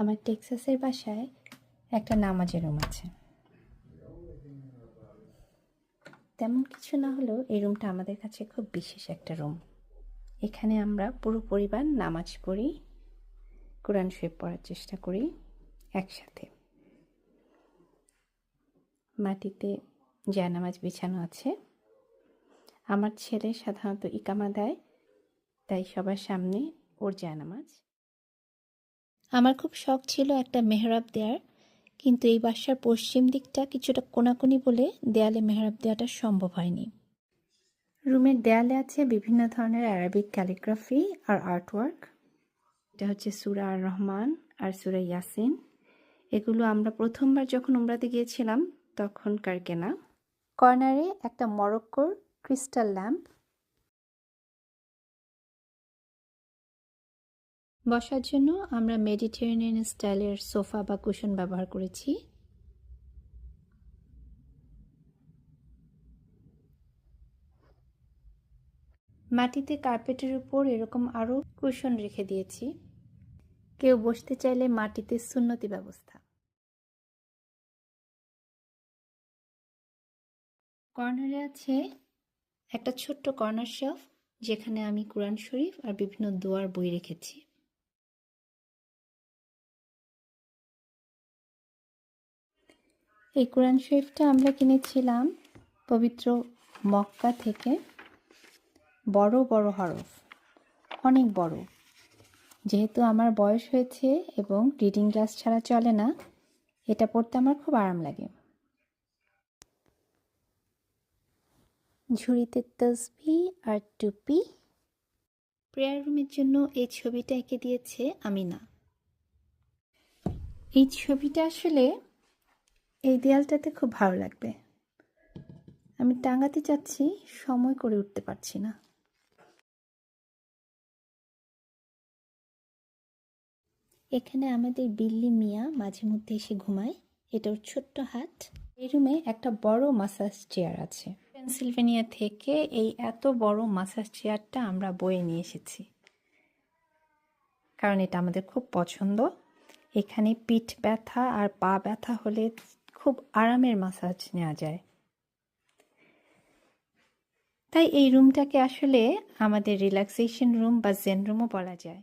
আমার টেক্সাসের বাসায় একটা নামাজের রুম আছে। তেমন কিছু না হলেও এই রুমটা আমাদের কাছে খুব বিশেষ একটা রুম। এখানে আমরা পুরো পরিবার নামাজ পড়ি, কোরআন শরীফ পড়ার চেষ্টা করি একসাথে। মাটিতে জায়নামাজ বিছানো আছে। আমার ছেলে সাধারণত ইকামা দেয়, তাই সবার সামনে ওর জায়নামাজ আমার খুব শখ ছিল একটা মেহরাব দেওয়ার কিন্তু এই বাসার পশ্চিম দিকটা কিছুটা কোনাকুনি বলে দেয়ালে মেহরাব দেওয়াটা সম্ভব হয়নি। রুমের দেয়ালে আছে বিভিন্ন ধরনের অ্যারাবিক ক্যালিগ্রাফি আর আর্টওয়ার্ক। এটা হচ্ছে সুরা আর রহমান আর সুরা ইয়াসিন। এগুলো আমরা প্রথমবার যখন উমরাতে গিয়েছিলাম, তখনকার কেনা। কর্নারে একটা মরক্কোর ক্রিস্টাল ল্যাম্প বসার জন্য আমরা মেডিটেরেনিয়ান স্টাইলের সোফা বা কুশন ব্যবহার করেছি। মাটিতে কার্পেটের উপর এরকম আরও কুশন রেখে দিয়েছি। কেউ বসতে চাইলে মাটিতে সুন্নতি ব্যবস্থা। কর্নারে আছে একটা ছোট্ট কর্নার শেলফ যেখানে আমি কোরআন শরীফ আর বিভিন্ন দোয়ার বই রেখেছি। এই কোরআন শরীফটা আমরা কিনেছিলাম পবিত্র মক্কা থেকে। বড় বড় হরফ, অনেক বড়। যেহেতু আমার বয়স হয়েছে এবং রিডিং ক্লাস ছাড়া চলে না, এটা পড়তে আমার খুব আরাম লাগে। ঝুড়িতে তসবি আর টুপি। প্রেয়ার রুমের জন্য এই ছবিটা এঁকে দিয়েছে আমিনা। এই ছবিটা আসলে এই দেয়ালটাতে খুব ভালো লাগবে। আমি টাঙাতে চাচ্ছি, সময় করে উঠতে পারছি না। এখানে আমাদের বিল্লি মিয়া মাঝে মধ্যে এসে ঘুমায়। এটা ওর ছোট্ট হাট এই রুমে একটা বড় মাসাজ চেয়ার আছে। পেনসিলভেনিয়া থেকে এই এত বড় মাসাজ চেয়ারটা আমরা বয়ে নিয়ে এসেছি। কারণ এটা আমাদের খুব পছন্দ। এখানে পিঠ ব্যথা আর পা ব্যথা হলে খুব আরামের মাসাজ নেওয়া যায়। তাই এই রুমটাকে আসলে আমাদের রিল্যাক্সেশন রুম বা জেন রুমও বলা যায়।